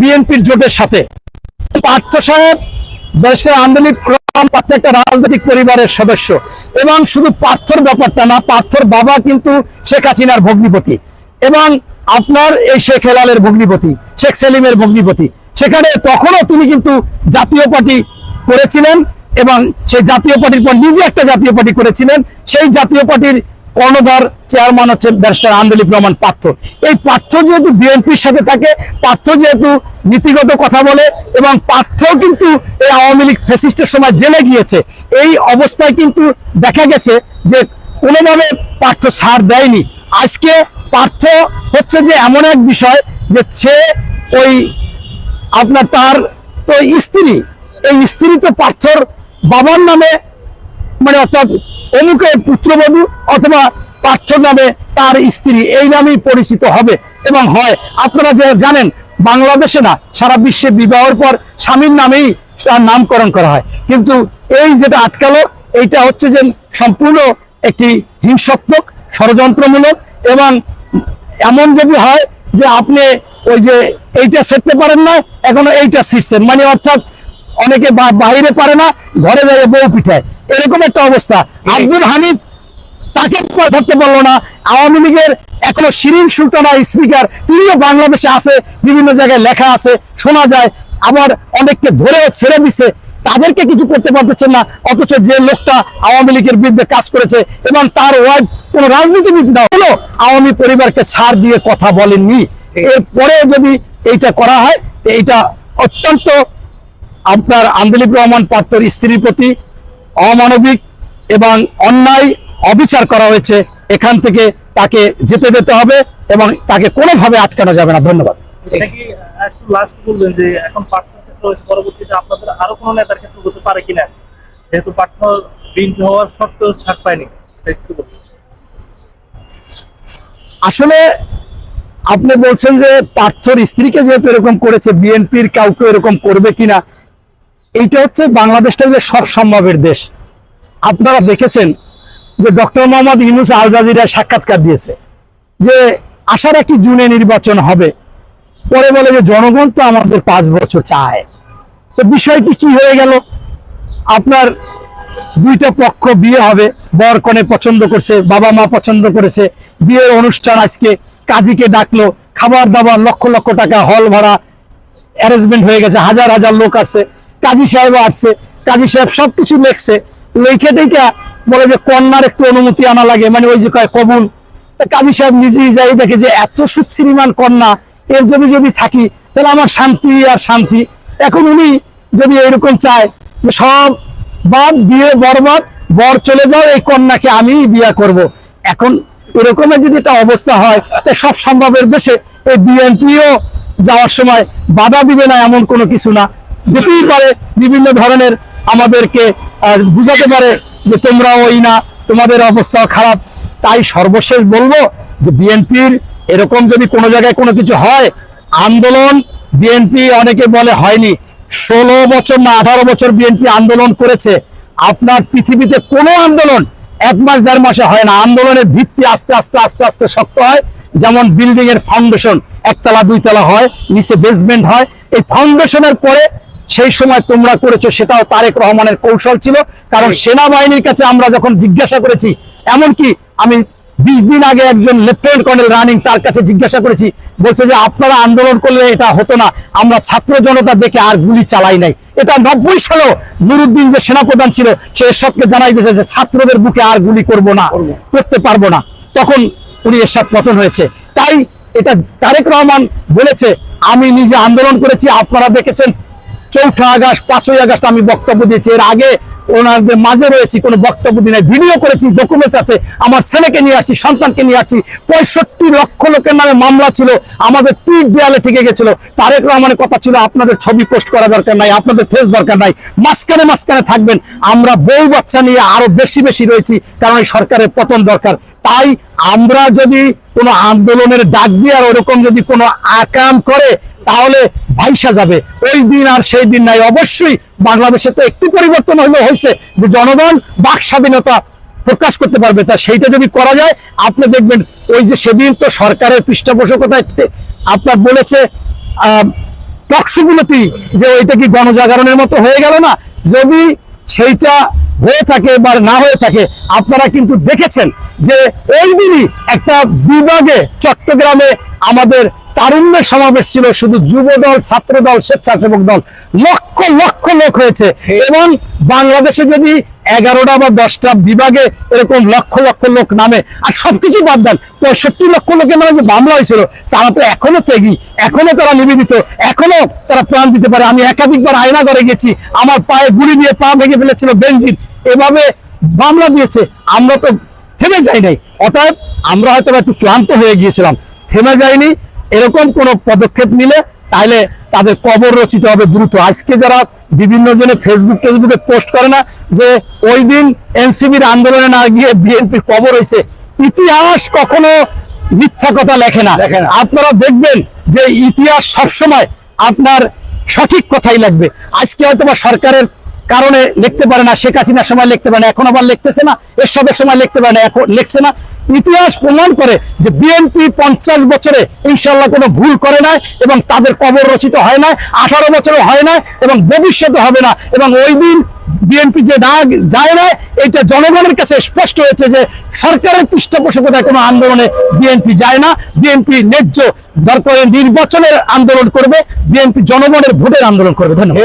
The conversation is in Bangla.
বিএনপির জোটের সাথে। পার্থ সাহেব, ব্যারিস্টার আন্দোলিক পার্থ একটা রাজনৈতিক পরিবারের সদস্য। এবং শুধু পার্থর ব্যাপারটা না, পার্থর বাবা কিন্তু শেখ হাসিনার ভগ্নিপতি। এবং আপনার এই শেখ হেলালের ভগ্নিপতি, শেখ সেলিমের ভগ্নিপতি। সেখানে তখনও তিনি কিন্তু জাতীয় পার্টি করেছিলেন এবং সেই জাতীয় পার্টির পর নিজে একটা জাতীয় পার্টি করেছিলেন। সেই জাতীয় পার্টির কর্ণধার চেয়ারম্যান হচ্ছে ব্যারিস্টার আন্দোলিক রহমান পার্থ এই পার্থ যেহেতু বিএনপির সাথে থাকে পার্থ যেহেতু নীতিগত কথা বলে এবং পার্থ কিন্তু এই আওয়ামী লীগ ফেসিস্টের সময় জেলে গিয়েছে, এই অবস্থায় কিন্তু দেখা গেছে যে কোনোভাবে পার্থ ছাড় দেয়নি। আজকে পার্থ হচ্ছে যে এমন এক বিষয় যে সে ওই আপনার তার তো স্ত্রী, এই স্ত্রী তো পার্থর বাবার নামে মানে অর্থাৎ অমুকের পুত্রবধূ অথবা পাঠ্য নামে তার স্ত্রী এই নামেই পরিচিত হবে এবং হয়। আপনারা যে জানেন, বাংলাদেশে না, সারা বিশ্বে বিবাহের পর স্বামীর নামেই তার নামকরণ করা হয়। কিন্তু এই যেটা আটকালো, এইটা হচ্ছে যে সম্পূর্ণ একটি হিংসাত্মক ষড়যন্ত্রমূলক এবং এমন যদি হয় যে আপনি ওই যে এইটা সেরতে পারেন না, এখনও এইটা শিখছেন মানে অর্থাৎ অনেকে বাইরে পারে না ঘরে যায় বউ পিঠায় এরকম একটা অবস্থা। আব্দুল হামিদ তাকে ধরতে পারল না। আওয়ামী লীগের এখনও শিরিন সুলতানা স্পিকার তিনিও বাংলাদেশে আছে বিভিন্ন জায়গায় লেখা আছে শোনা যায়। আবার অনেককে ধরেও ছেড়ে দিছে। তাদেরকে কিছু করতে পারতেছেন না অথচ যে লোকটা আওয়ামী লীগের বিরুদ্ধে কাজ করেছে এবং তার ওয়াইফ কোন রাজনীতিবিদ না হলো আওয়ামী পরিবারকে ছাড় দিয়ে কথা বলেননি। এরপরে যদি এইটা করা হয় এইটা অত্যন্ত আপনার আন্দোলিক রহমান পাত্তর স্ত্রীর প্রতি অমানবিক এবং অন্যায় অবিচার করা হয়েছে এখান থেকে তাকে যেতে দিতে হবে এবং তাকে কোনোভাবে আটকানো যাবে না। ধন্যবাদ। আসলে আপনি বলছেন যে পার্থর স্ত্রীকে যেহেতু এরকম করেছে বিএনপির কাউকে এরকম করবে কিনা এইটা হচ্ছে বাংলাদেশটা যে সব সম্ভবের দেশ। আপনারা দেখেছেন যে doctor Muhammad Yunus Al Jazeera সাক্ষাৎকার দিয়েছে যে আশার একটি জুনে নির্বাচন হবে। পরে বলে যে জনগণ তো আমাদের পাঁচ বছর চায়। তো বিষয়টি কি হয়ে গেল? আপনার দুইটা পক্ষ বিয়ে হবে। বর কনে পছন্দ করছে, বাবা মা পছন্দ করেছে। বিয়ের অনুষ্ঠান আজকে কাজীকে ডাকলো, খাবার দাবার, লক্ষ লক্ষ টাকা, হল ভাড়া অ্যারেঞ্জমেন্ট হয়ে গেছে, হাজার হাজার লোক আসছে। কাজী সাহেব আসছে, কাজী সাহেব সবকিছু লেখছে। লেখে টেখা বলে যে কন্যার একটু অনুমতি আনা লাগে মানে ওই যে কয় কবুল। কাজী সাহেব নিজেই যাই দেখে যে এত সুশ্রীমান কন্যা, এর যদি যদি থাকি, তাহলে আমার শান্তি আর শান্তি। এখন উনি যদি এরকম চায় সব বাদ বিয়ে বরবাদ, বর চলে যাও, এই কন্যাকে আমি বিয়ে করব। এখন এরকমের যদি একটা অবস্থা হয়, তা সব সম্ভবের দেশে এই বিএনপিও যাওয়ার সময় বাধা দিবে না এমন কোনো কিছু না। দিতেই পারে, বিভিন্ন ধরনের আমাদেরকে বুঝাতে পারে যে তোমরা ওই না, তোমাদের অবস্থাও খারাপ। তাই সর্বশেষ বলব যে বিএনপির এরকম যদি কোনো জায়গায় কোনো কিছু হয়, আন্দোলন বিএনপি অনেকে বলে হয়নি। ষোলো বছর না, আঠারো বছর বিএনপি আন্দোলন করেছে। আপনার পৃথিবীতে কোনো আন্দোলন এক মাস, দেড় মাসে হয় না। আন্দোলনের ভিত্তি আস্তে আস্তে আস্তে আস্তে শক্ত হয়। যেমন বিল্ডিং এর ফাউন্ডেশন একতলা, দুইতলা হয়, নিচে বেসমেন্ট হয়। এই ফাউন্ডেশনের পরে সেই সময় তোমরা করেছ সেটাও তারেক রহমানের কৌশল ছিল। কারণ সেনাবাহিনীর কাছে আমরা যখন জিজ্ঞাসা করেছি এমনকি আমি বিশ দিন আগে একজন লেফটেন্যান্ট কর্নেল রানিং তার কাছে জিজ্ঞাসা করেছি বলছে যে আপনারা আন্দোলন করলে এটা হতো না আমরা ছাত্র জনতা দেখে আর গুলি চালাই নাই। এটা নব্বই সালেও নুরুদ্দিন যে সেনাপ্রধান ছিল সে এরশাদকে জানাই দিয়েছে যে ছাত্রদের বুকে আর গুলি করব না। করতে পারব না। তখন উনি এরশাদ পতন হয়েছে। তাই এটা তারেক রহমান বলেছে আমি নিজে আন্দোলন করেছি আপনারা দেখেছেন চৌঠা আগস্ট, পাঁচই আগস্ট আমি বক্তব্য দিয়েছি। এর আগে ওনাদের মাঝে রয়েছি, কোনো বক্তব্য দিই নাই, ভিডিও করেছি ডকুমেন্টস আছে। আমার ছেলেকে নিয়ে আসছি, সন্তানকে নিয়ে আসছি। পঁয়ষট্টি লক্ষ লোকের নামে মামলা ছিল, আমাদের পিঠ দেয়ালে ঠেকে গেছিল। তারেক রহমানের কথা ছিল, আপনাদের ছবি পোস্ট করা দরকার নাই, আপনাদের ফেস দরকার নাই। মাঝখানে মাঝখানে থাকবেন। আমরা বউ বাচ্চা নিয়ে আরও বেশি বেশি রয়েছি, কারণ এই সরকারের পতন দরকার। তাই আমরা যদি কোনো আন্দোলনের ডাক দিয়ে আর ওরকম যদি কোনো আকাম করে তাহলে ভাইসা যাবে। ওই দিন আর সেই দিন নাই। অবশ্যই বাংলাদেশে তো একটু পরিবর্তন হলো হয়েছে যে জনগণ বাক স্বাধীনতা প্রকাশ করতে পারবে। তা সেইটা যদি করা যায়, আপনি দেখবেন ওই যে সেদিন তো সরকারের পৃষ্ঠপোষকতায় তে- আপনার বলেছে টকশুগুলোতেই যে ওইটা কি গণজাগরণের মতো হয়ে গেল না? যদি সেইটা হয়ে থাকে বা না হয়ে থাকে, আপনারা কিন্তু দেখেছেন যে ওই দিনই একটা বিভাগে চট্টগ্রামে আমাদের তারুণ্যের সমাবেশ ছিল, শুধু যুব দল ছাত্র দল স্বেচ্ছাসেবক দল, লক্ষ লক্ষ লোক হয়েছে। এবং বাংলাদেশে যদি এগারোটা বা দশটা বিভাগে এরকম লক্ষ লক্ষ লোক নামে, আর সবকিছু বাদ দেন, পঁয়ষট্টি লক্ষ লোকের মানে যে মামলা হয়েছিল, তারা তো এখনও তেগি এখনও তারা নিবেদিত, এখনও তারা প্রাণ দিতে পারে। আমি একাধিকবার আয়না করে গেছি, আমার পায়ে গুলি দিয়ে পা ভেঙে ফেলেছিল বেঞ্জিন এভাবে মামলা দিয়েছে, আমরা তো থেমে যাই নাই। অতএব আমরা হয়তো একটু ক্লান্ত হয়ে গিয়েছিলাম। থেমে যায়নি এরকম কোনো পদক্ষেপ নিলে তাহলে তাদের কবর রচিত হবে দ্রুত। আজকে যারা বিভিন্ন জনে ফেসবুক টেসবুকে পোস্ট করে না যে ওই দিন এনসিবির আন্দোলনে না গিয়ে বিএনপির কবর হয়েছে ইতিহাস কখনো মিথ্যা কথা লেখে না। আপনারা দেখবেন যে ইতিহাস সবসময় আপনার সঠিক কথাই লাগবে। আজকে হয়তো বা সরকারের কারণে লিখতে পারে না শেখ হাসিনার সময় লিখতে পারে না এখন আবার লিখতেছে না এরশাদের সময় লিখতে পারে না এখন লিখছে না। ইতিহাস প্রমাণ করে যে বিএনপি পঞ্চাশ বছরে ইনশাল্লাহ কোনো ভুল করে নাই এবং তাদের কবর রচিত হয় না আঠারো বছরে হয় না এবং ভবিষ্যতে হবে না। এবং ওই দিন বিএনপি যে না যায় না এটা জনগণের কাছে স্পষ্ট হয়েছে যে সরকারের পৃষ্ঠপোষকতায় কোনো আন্দোলনে বিএনপি যায় না। বিএনপি ন্যায্য দরকার নির্বাচনের আন্দোলন করবে বিএনপি জনগণের ভোটের আন্দোলন করবে। ধন্যবাদ।